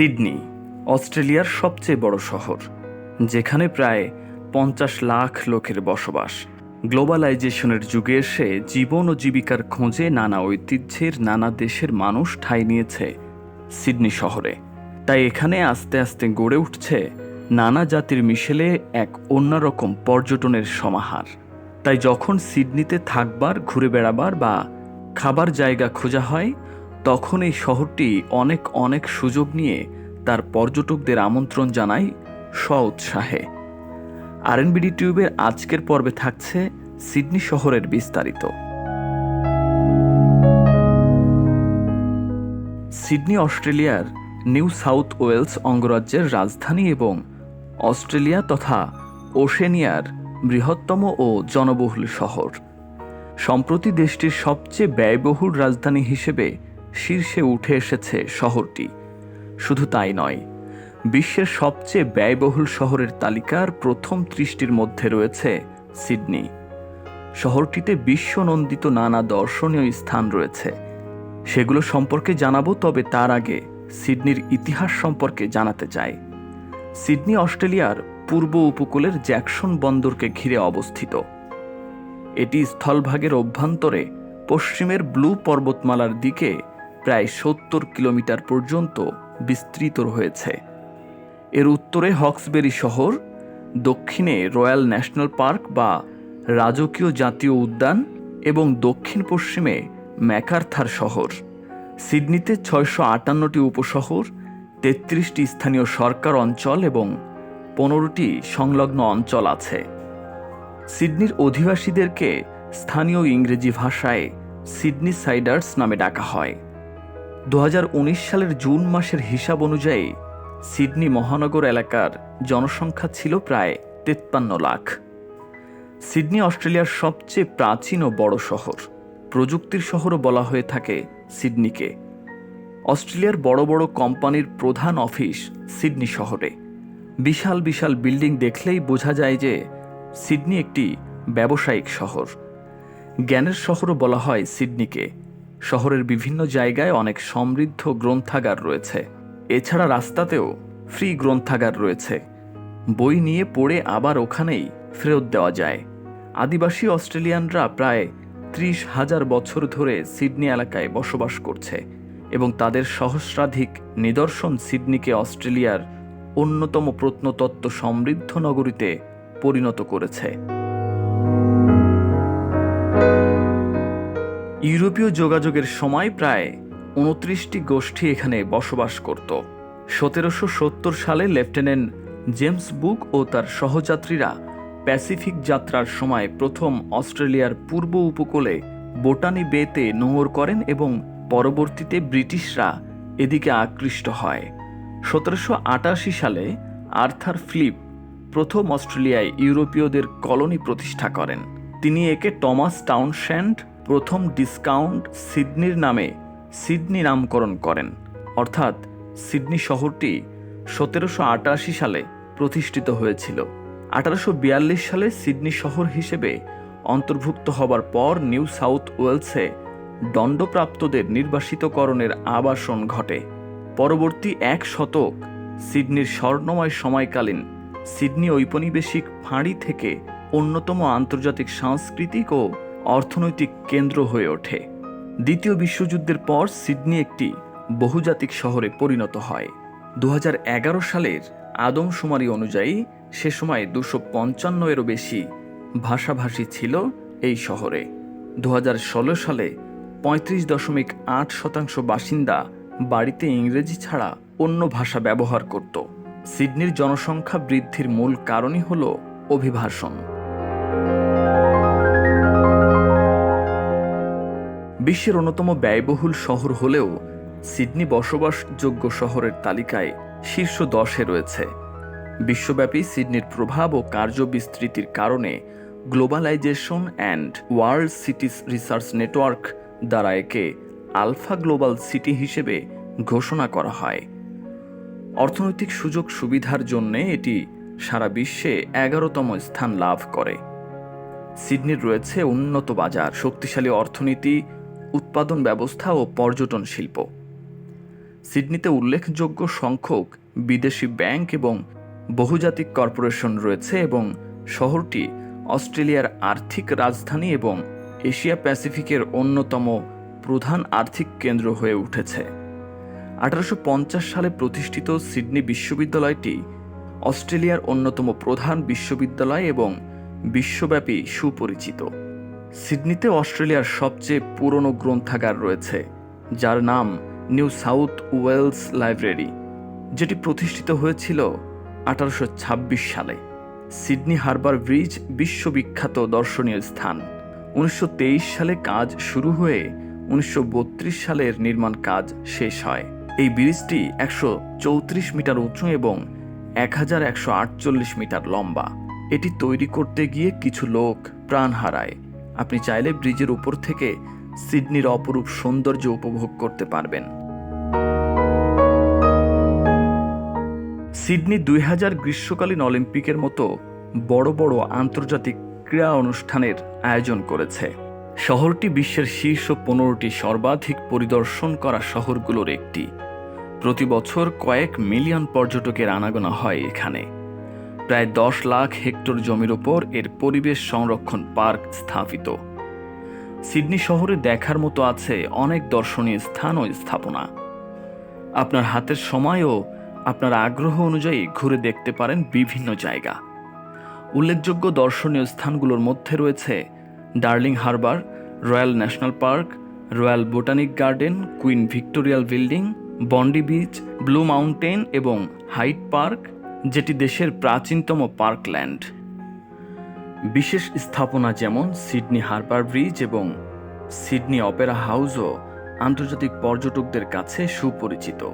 Sydney, অস্ট্রেলিয়ার সবচেয়ে বড় শহর, যেখানে প্রায় পঞ্চাশ লাখ লোকের বসবাস। গ্লোবালাইজেশনের যুগে এসে জীবন ও জীবিকার খোঁজে নানা ঐতিহ্যের নানা দেশের মানুষ ঠাঁই নিয়েছে সিডনি শহরে। তাই এখানে আস্তে আস্তে গড়ে উঠছে নানা জাতির মিশেলে এক অন্যরকম পর্যটনের সমাহার। তাই যখন সিডনিতে থাকবার, ঘুরে বেড়াবার বা খাবার জায়গা খোঁজা হয়, তখন এই শহরটি অনেক অনেক সুযোগ নিয়ে তার পর্যটকদের আমন্ত্রণ জানাই স্ব উৎসাহে আরএনবিডি টিউবের আজকের পর্বে থাকছে সিডনি শহরের বিস্তারিত। সিডনি অস্ট্রেলিয়ার নিউ সাউথ ওয়েলস অঙ্গরাজ্যের রাজধানী এবং অস্ট্রেলিয়া তথা ওশেনিয়ার বৃহত্তম ও জনবহুল শহর। সম্প্রতি দেশটির সবচেয়ে ব্যয়বহুল রাজধানী হিসেবে শীর্ষে উঠে এসেছে শহরটি। শুধু তাই নয়, বিশ্বের সবচেয়ে ব্যয়বহুল শহরের তালিকার প্রথম ত্রিশটির মধ্যে রয়েছে সিডনি। শহরটিতে বিশ্বনন্দিত নানা দর্শনীয় স্থান রয়েছে। সেগুলো সম্পর্কে জানাব, তবে তার আগে সিডনির ইতিহাস সম্পর্কে জানাতে চাই। সিডনি অস্ট্রেলিয়ার পূর্ব উপকূলের জ্যাকসন বন্দরকে ঘিরে অবস্থিত। এটি স্থলভাগের অভ্যন্তরে পশ্চিমের ব্লু পর্বতমালার দিকে প্রায় সত্তর কিলোমিটার পর্যন্ত বিস্তৃত রয়েছে। এর উত্তরে হক্সবেরি শহর, দক্ষিণে রয়্যাল ন্যাশনাল পার্ক বা রাজকীয় জাতীয় উদ্যান এবং দক্ষিণ পশ্চিমে ম্যাকার্থার শহর। সিডনিতে ছয়শো আটান্নটি উপশহর, তেত্রিশটি স্থানীয় সরকার অঞ্চল এবং পনেরোটি সংলগ্ন অঞ্চল আছে। সিডনির অধিবাসীদেরকে স্থানীয় ইংরেজি ভাষায় সিডনি সাইডার্স নামে ডাকা হয়। দু হাজার উনিশ সালের জুন মাসের হিসাব অনুযায়ী সিডনি মহানগর এলাকার জনসংখ্যা ছিল প্রায় তেপ্পান্ন লাখ। সিডনি অস্ট্রেলিয়ার সবচেয়ে প্রাচীন ও বড় শহর। প্রযুক্তির শহরও বলা হয়ে থাকে সিডনিকে। অস্ট্রেলিয়ার বড় বড় কোম্পানির প্রধান অফিস সিডনি শহরে। বিশাল বিশাল বিল্ডিং দেখলেই বোঝা যায় যে সিডনি একটি ব্যবসায়িক শহর। জ্ঞানের শহরও বলা হয় সিডনিকে। শহরের বিভিন্ন জায়গায় অনেক সমৃদ্ধ গ্রন্থাগার রয়েছে। এছাড়া রাস্তাতেও ফ্রি গ্রন্থাগার রয়েছে। বই নিয়ে পড়ে আবার ওখানেই ফেরত দেওয়া যায়। আদিবাসী অস্ট্রেলিয়ানরা প্রায় ত্রিশ হাজার বছর ধরে সিডনি এলাকায় বসবাস করছে এবং তাদের সহস্রাধিক নিদর্শন সিডনিকে অস্ট্রেলিয়ার অন্যতম প্রত্নতত্ত্ব সমৃদ্ধ নগরীতে পরিণত করেছে। ইউরোপীয় যোগাযোগের সময় প্রায় উনত্রিশটি গোষ্ঠী এখানে বসবাস করত। সতেরোশো সত্তর সালে লেফটেন্যান্ট জেমস বুক ও তার সহযাত্রীরা প্যাসিফিক যাত্রার সময় প্রথম অস্ট্রেলিয়ার পূর্ব উপকূলে বোটানি বেতে নোঙর করেন এবং পরবর্তীতে ব্রিটিশরা এদিকে আকৃষ্ট হয়। সতেরোশো আটাশি সালে আর্থার ফ্লিপ প্রথম অস্ট্রেলিয়ায় ইউরোপীয়দের কলোনি প্রতিষ্ঠা করেন। তিনি একে টমাস টাউনশ্যান্ড প্রথম ডিসকাউন্ট সিডনির নামে সিডনি নামকরণ করেন। অর্থাৎ সিডনি শহরটি সতেরোশো আটাশি সালে প্রতিষ্ঠিত হয়েছিল। আঠারোশো বিয়াল্লিশ সালে সিডনি শহর হিসেবে অন্তর্ভুক্ত হবার পর নিউ সাউথ ওয়েলসে দণ্ডপ্রাপ্তদের নির্বাসিতকরণের আবাসন ঘটে। পরবর্তী এক শতক সিডনির স্বর্ণময় সময়কালীন সিডনি ঔপনিবেশিক ফাঁড়ি থেকে অন্যতম আন্তর্জাতিক সাংস্কৃতিক ও অর্থনৈতিক কেন্দ্র হয়ে ওঠে। দ্বিতীয় বিশ্বযুদ্ধের পর সিডনি একটি বহুজাতিক শহরে পরিণত হয়। দু হাজার এগারো সালের আদমশুমারি অনুযায়ী সে সময় দুশো পঞ্চান্ন এরও বেশি ভাষাভাষী ছিল এই শহরে। দু হাজার ষোলো সালে পঁয়ত্রিশ দশমিক আট শতাংশ বাসিন্দা বাড়িতে ইংরেজি ছাড়া অন্য ভাষা ব্যবহার করত। সিডনির জনসংখ্যা বৃদ্ধির মূল কারণই হল অভিবাসন বিশ্বের অন্যতম ব্যয়বহুল শহর হলেও সিডনি বসবাসযোগ্য শহরের তালিকায় শীর্ষ দশে রয়েছে। বিশ্বব্যাপী সিডনির প্রভাব ও কার্যবিস্তৃতির কারণে globalization and world cities research network দ্বারা একে আলফা গ্লোবাল সিটি হিসেবে ঘোষণা করা হয়। অর্থনৈতিক সুযোগ সুবিধার জন্য এটি সারা বিশ্বে এগারোতম স্থান লাভ করে। সিডনির রয়েছে উন্নত বাজার, শক্তিশালী অর্থনীতি উৎপাদন ব্যবস্থা ও পর্যটন শিল্প। সিডনিতে উল্লেখযোগ্য সংখ্যক বিদেশি ব্যাংক এবং বহুজাতিক কর্পোরেশন রয়েছে এবং শহরটি অস্ট্রেলিয়ার আর্থিক রাজধানী এবং এশিয়া প্যাসিফিকের অন্যতম প্রধান আর্থিক কেন্দ্র হয়ে উঠেছে। আঠারোশো পঞ্চাশ সালে প্রতিষ্ঠিত সিডনি বিশ্ববিদ্যালয়টি অস্ট্রেলিয়ার অন্যতম প্রধান বিশ্ববিদ্যালয় এবং বিশ্বব্যাপী সুপরিচিত। সিডনিতে অস্ট্রেলিয়ার সবচেয়ে পুরনো গ্রন্থাগার রয়েছে, যার নাম নিউ সাউথ ওয়েলস লাইব্রেরি, যেটি প্রতিষ্ঠিত হয়েছিল আঠারোশো ছাব্বিশ সালে। সিডনি হারবার ব্রিজ বিশ্ববিখ্যাত দর্শনীয় স্থান। উনিশশো তেইশ সালে কাজ শুরু হয়ে উনিশশো বত্রিশ সালের নির্মাণ কাজ শেষ হয়। এই ব্রিজটি একশো চৌত্রিশ মিটার উঁচু এবং এক হাজার একশো আটচল্লিশ মিটার লম্বা। এটি তৈরি করতে গিয়ে কিছু লোক প্রাণ হারায়। আপনি চাইলে ব্রিজের উপর থেকে সিডনির অপরূপ সৌন্দর্য উপভোগ করতে পারবেন। সিডনি দুই হাজার গ্রীষ্মকালীন অলিম্পিকের মতো বড় বড় আন্তর্জাতিক ক্রীড়া অনুষ্ঠানের আয়োজন করেছে। শহরটি বিশ্বের শীর্ষ পনেরোটি সর্বাধিক পরিদর্শন করা শহরগুলোর একটি। প্রতি বছর কয়েক মিলিয়ন পর্যটকের আনাগোনা হয় এখানে। প্রায় দশ লাখ হেক্টর জমির ওপর এর পরিবেশ সংরক্ষণ পার্ক স্থাপিত। সিডনি শহরে দেখার মতো আছে অনেক দর্শনীয় স্থান ও স্থাপনা। আপনার হাতের সময় ও আপনার আগ্রহ অনুযায়ী ঘুরে দেখতে পারেন বিভিন্ন জায়গা। উল্লেখযোগ্য দর্শনীয় স্থানগুলোর মধ্যে রয়েছে Darling Harbour, royal national park, royal botanic garden, queen Victoria building, Bondi beach, blue mountain এবং হাইট পার্ক যেটি দেশের প্রাচীনতম পার্কল্যান্ড। বিশেষ স্থাপনা যেমন সিডনি হারবার ব্রিজ এবং সিডনি অপেরা হাউসও আন্তর্জাতিক পর্যটকদের কাছে সুপরিচিত।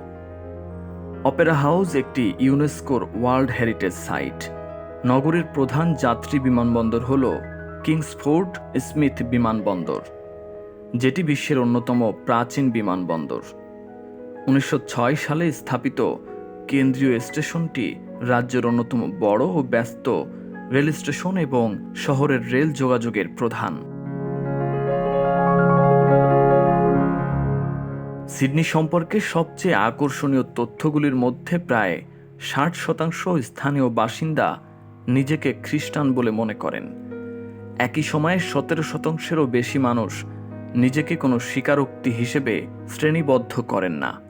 অপেরা হাউস একটি ইউনেস্কোর ওয়ার্ল্ড হেরিটেজ সাইট। নগরীর প্রধান যাত্রী বিমানবন্দর হল কিংসফোর্ড স্মিথ বিমানবন্দর, যেটি বিশ্বের অন্যতম প্রাচীন বিমানবন্দর। উনিশশো ছয় সালে স্থাপিত কেন্দ্রীয় স্টেশনটি রাজ্যের অন্যতম বড় ও ব্যস্ত রেল স্টেশন এবং শহরের রেল যোগাযোগের প্রধান। সিডনি সম্পর্কে সবচেয়ে আকর্ষণীয় তথ্যগুলির মধ্যে প্রায় ষাট শতাংশ স্থানীয় বাসিন্দা নিজেকে খ্রিস্টান বলে মনে করেন। একই সময়ে সতেরো শতাংশেরও বেশি মানুষ নিজেকে কোনো স্বীকারোক্তি হিসেবে শ্রেণীবদ্ধ করেন না।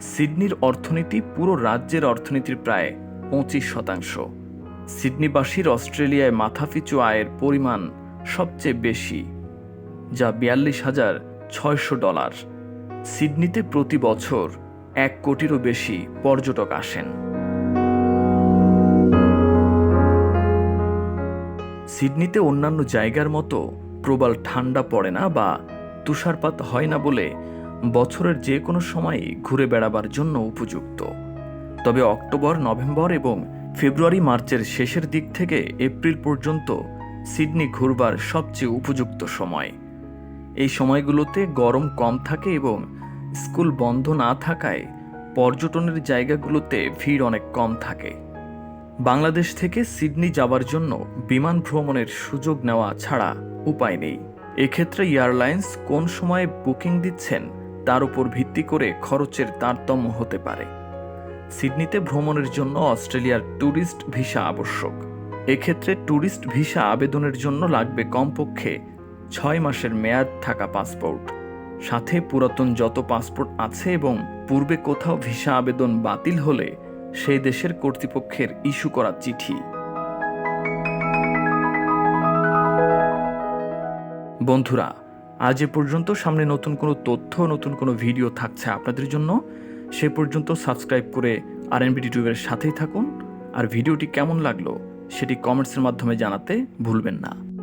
সিডনির অর্থনীতি পুরো রাজ্যের অর্থনীতির প্রায় পঁচিশ শতাংশ। সিডনিবাসীর অস্ট্রেলিয়ায় মাথাপিছু আয়ের পরিমাণ সবচেয়ে বেশি, যা বিয়াল্লিশ হাজার ছয়শো ডলার। সিডনিতে প্রতি বছর এক কোটিরও বেশি পর্যটক আসেন। সিডনিতে অন্যান্য জায়গার মতো প্রবল ঠান্ডা পড়ে না বা তুষারপাত হয় না বলে বছরের যে কোনো সময়ই ঘুরে বেড়াবার জন্য উপযুক্ত। তবে অক্টোবর, নভেম্বর এবং ফেব্রুয়ারি মার্চের শেষের দিক থেকে এপ্রিল পর্যন্ত সিডনি ঘুরবার সবচেয়ে উপযুক্ত সময়। এই সময়গুলোতে গরম কম থাকে এবং স্কুল বন্ধ না থাকায় পর্যটনের জায়গাগুলোতে ভিড় অনেক কম থাকে। বাংলাদেশ থেকে সিডনি যাবার জন্য বিমান ভ্রমণের সুযোগ নেওয়া ছাড়া উপায় নেই। এক্ষেত্রে এয়ারলাইন্স কোন সময়ে বুকিং দিচ্ছেন তার উপর ভিত্তি করে খরচের তারতম্য হতে পারে। সিডনিতে ভ্রমণের জন্য অস্ট্রেলিয়ার ট্যুরিস্ট ভিসা আবশ্যক। এক্ষেত্রে ট্যুরিস্ট ভিসা আবেদনের জন্য লাগবে কমপক্ষে ছয় মাসের মেয়াদ থাকা পাসপোর্ট। সাথে পুরাতন যত পাসপোর্ট আছে এবং পূর্বে কোথাও ভিসা আবেদন বাতিল হলে সেই দেশের কর্তৃপক্ষের ইস্যু করা চিঠি। বন্ধুরা, আজ এ পর্যন্ত। সামনে নতুন কোনো তথ্য, নতুন কোনো ভিডিও থাকছে আপনাদের জন্য। সে পর্যন্ত সাবস্ক্রাইব করে আর এনবি টিউবের সাথেই থাকুন। আর ভিডিওটি কেমন লাগল সেটি কমেন্টসের মাধ্যমে জানাতে ভুলবেন না।